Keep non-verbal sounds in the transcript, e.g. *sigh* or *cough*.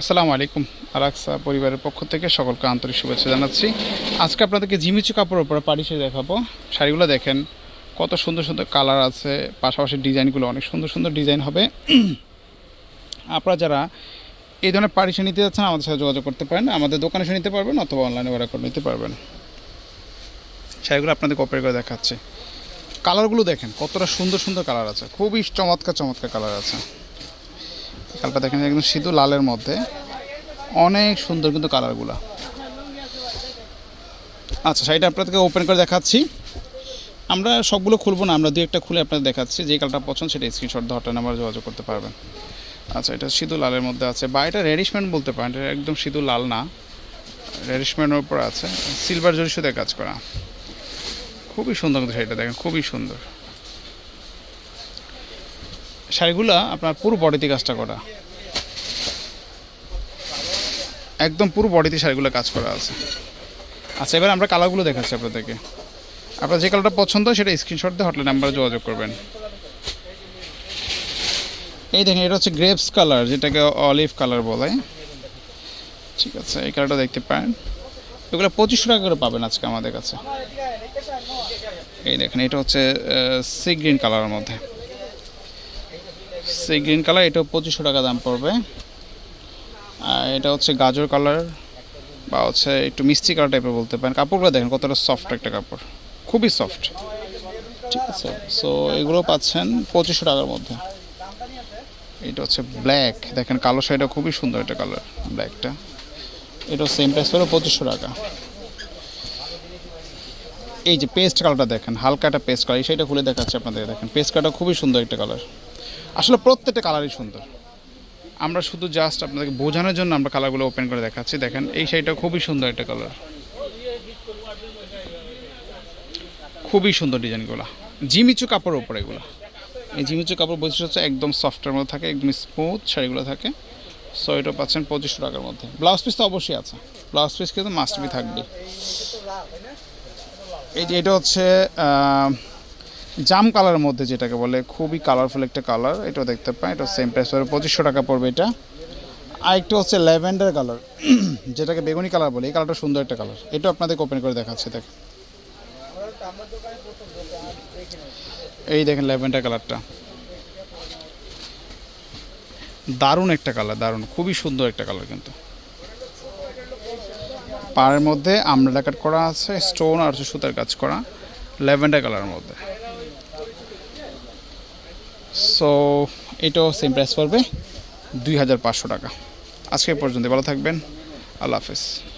আসসালামু আলাইকুম, আরাকসা পরিবারের পক্ষ থেকে সকলকে আন্তরিক শুভেচ্ছা জানাচ্ছি। আজকে আপনাদেরকে জিমিচু কাপড়ের উপরে পাড়ি শাড়ি দেখাবো। শাড়িগুলো দেখেন, কত সুন্দর সুন্দর কালার আছে, পাশাপাশি ডিজাইনগুলো অনেক সুন্দর সুন্দর ডিজাইন হবে। আপনারা যারা এই ধরনের পাড়ি শাড়ি নিতে যাচ্ছেন, আমাদের সাথে যোগাযোগ করতে পারেন। আমাদের দোকানে এসে নিতে পারবেন অথবা অনলাইনে অর্ডার করে নিতে পারবেন। শাড়িগুলো আপনাদের কপের করে দেখাচ্ছে। কালারগুলো দেখেন, কতটা সুন্দর সুন্দর কালার আছে। খুবই চমৎকার চমৎকার কালার আছে। কালারটা দেখেন, একদম সিধু লালের মধ্যে। অনেক সুন্দর কিন্তু কালারগুলো। আচ্ছা শাড়িটা আপনাদেরকে ওপেন করে দেখাচ্ছি। আমরা সবগুলো খুলবো না, আমরা দু একটা খুলে আপনাদের দেখাচ্ছি। যে কালারটা পছন্দ সেটা স্ক্রিনশট হটলাইন নাম্বার যোগাযোগ করতে পারবেন। আচ্ছা এটা সিধু লালের মধ্যে আছে। বা এটা রেডিশমেন্ট বলতে পারেন, এটা একদম সিধু লাল না। রেডিশমেন্টের উপর আছে। সিলভার জরি সুদের কাজ করা। খুবই সুন্দর কিন্তু শাড়িটা দেখেন, খুবই সুন্দর। শাড়িগুলো আপনার পুরো বডিতে কাজটা করা। একদম পুরো বডিতে শাড়িগুলো কাজ করা আছে। আচ্ছা এবার আমরা কালারগুলো দেখাচ্ছি আপনাদেরকে। আপনার যে কালারটা পছন্দ সেটা স্ক্রিনশট দিয়ে হটলাইন নাম্বারে যোগাযোগ করবেন। এই দেখেন, এটা হচ্ছে গ্রেপস কালার যেটাকে অলিভ কালার বলে। ঠিক আছে, এই কালারটা দেখতে পারেন। এগুলো পঁচিশশো টাকা করে পাবেন আজকে আমাদের কাছে। এই দেখেন, এটা হচ্ছে সি গ্রিন কালারের মধ্যে। সি গ্রিন কালার, এটাও পঁচিশশো টাকা দাম পড়বে। আর এটা হচ্ছে গাজর কালার বা হচ্ছে একটু মিষ্টি কালার টাইপের বলতে পারেন। কাপড়গুলো দেখেন কতটা সফট একটা কাপড়। খুবই সফট ঠিক আছে? সো এগুলো পাচ্ছেন পঁচিশশো টাকার মধ্যে। এটা হচ্ছে ব্ল্যাক দেখেন কালো শাড়িটা খুবই সুন্দর একটা কালার ব্ল্যাকটা এটা সেম প্রাইস পড়বে পঁচিশশো টাকা। এই যে পেস্ট কালারটা দেখেন, হালকা একটা পেস্ট কালার এই শাড়িটা খুলে দেখাচ্ছি আপনাদের দেখেন পেস্ট কালারটা খুবই সুন্দর একটা কালার আসলে প্রত্যেকটা কালারই সুন্দর। আমরা শুধু জাস্ট আপনাদেরকে বোঝানোর জন্য আমরা কালারগুলো ওপেন করে দেখাচ্ছি। দেখেন, এই শাড়িটা খুবই সুন্দর একটা কালার খুবই সুন্দর ডিজাইনগুলো। জিমিচু কাপড়ের উপরে এগুলো। এই জিমিচু কাপড় বৈশিষ্ট্য হচ্ছে একদম সফটের মধ্যে থাকে, একদম স্মুথ শাড়িগুলো থাকে। সো পাচ্ছেন পঁচিশশো টাকার মধ্যে। ব্লাউজ পিস তো অবশ্যই আছে। ব্লাউজ পিস কিন্তু মাস্ট বি থাকবে। এই যে, এটা হচ্ছে জাম কালারের মধ্যে যেটাকে বলে, খুবই কালারফুল একটা কালার এটাও দেখতে পাই এটা সেম প্রাইস পড়বে, পঁচিশশো টাকা পড়বে এটা। আর একটা হচ্ছে ল্যাভেন্ডার কালার *clears throat* যেটাকে বেগুনি কালার বলে, এই কালারটা সুন্দর একটা কালার এটাও আপনাদেরকে ওপেন করে দেখাচ্ছে, দেখেন। এই দেখেন ল্যাভেন্ডার কালারটা দারুণ একটা কালার দারুণ, খুবই সুন্দর একটা কালার কিন্তু। পাড়ের মধ্যে আমলা কাট করা আছে স্টোন আর সুতার কাজ করা, ল্যাভেন্ডার কালারের মধ্যে। সো এটাও সেম প্রাইস পড়বে দুই হাজার পাঁচশো টাকা। আজকে পর্যন্ত ভালো থাকবেন। আল্লাহ হাফেজ।